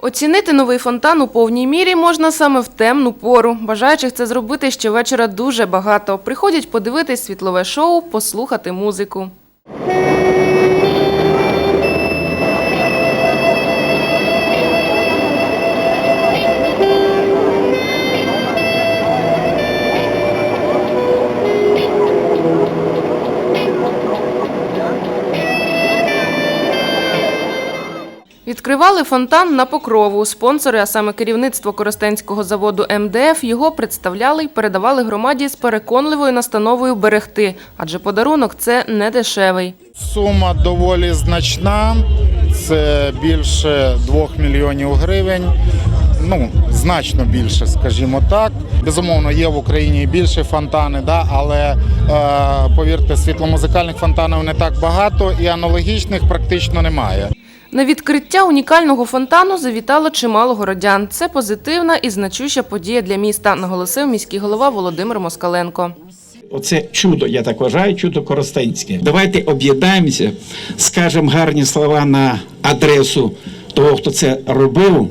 Оцінити новий фонтан у повній мірі можна саме в темну пору. Бажаючих це зробити ще вечора дуже багато. Приходять подивитись світлове шоу, послухати музику. Відкривали фонтан на покрову. Спонсори, а саме керівництво Коростенського заводу МДФ, його представляли й передавали громаді з переконливою настановою берегти, адже подарунок це не дешевий. Сума доволі значна. Це більше 2 мільйонів гривень. Ну, значно більше, скажімо так. Безумовно, є в Україні більше фонтани, да, але е, повірте, світломузикальних фонтанів не так багато і аналогічних практично немає. На відкриття унікального фонтану завітало чимало городян. Це позитивна і значуща подія для міста, наголосив міський голова Володимир Москаленко. Оце чудо, я так вважаю, чудо коростенське. Давайте об'єднаємося, скажемо гарні слова на адресу того, хто це робив.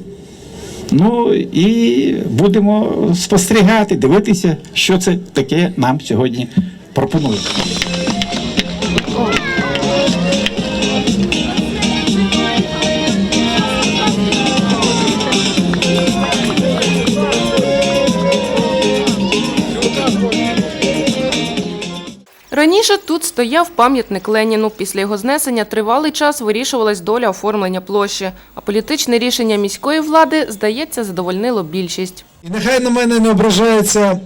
Ну і будемо спостерігати, дивитися, що це таке нам сьогодні пропонують. Раніше тут стояв пам'ятник Леніну. Після його знесення тривалий час вирішувалась доля оформлення площі. А політичне рішення міської влади, здається, задовольнило більшість. І нехай на мене не ображаються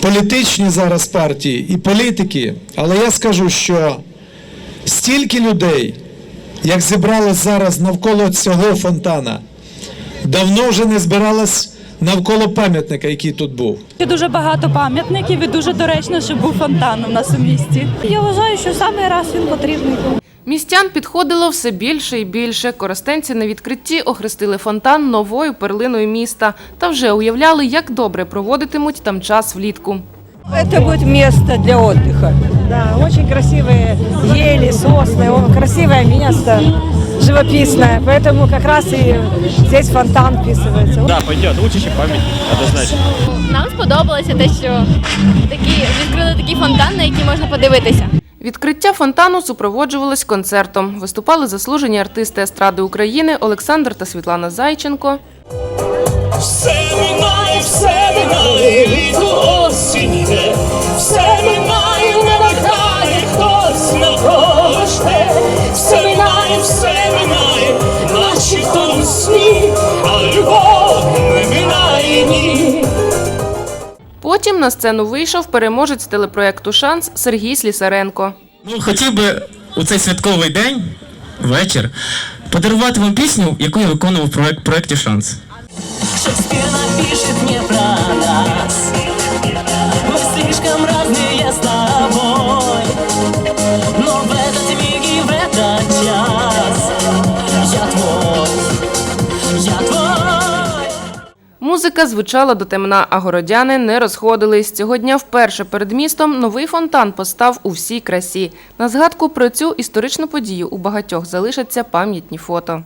політичні зараз партії і політики, але я скажу, що стільки людей, як зібралось зараз навколо цього фонтана, давно вже не збиралось навколо пам'ятника, який тут був. Є дуже багато пам'ятників і дуже доречно, щоб був фонтан у нас у місті. Я вважаю, що саме раз він потрібний. Містян підходило все більше і більше. Коростенці на відкритті охрестили фонтан новою перлиною міста та вже уявляли, як добре проводитимуть там час влітку. Это будет место для отдыха. Да, очень красивые ели, сосны, о, красивое место, живописное. Поэтому как раз и здесь фонтан вписывается. Да, пойдет. Лучше, чем памятник, однозначно. Нам сподобалося те, що такі відкрили такий фонтан, на який можна подивитися. Відкриття фонтану супроводжувалось концертом. Виступали заслужені артисти естради України Олександр та Світлана Зайченко. Все минає, все Потім на сцену вийшов переможець телепроекту Шанс Сергій Слісаренко. Ну, хотів би у цей святковий день, вечір, подарувати вам пісню, яку я виконував в проект, проекті Шанс. Шекспір напише мне про нас, Музика звучала до темна, а городяни не розходились. Цього дня вперше перед містом новий фонтан постав у всій красі. На згадку про цю історичну подію у багатьох залишаться пам'ятні фото.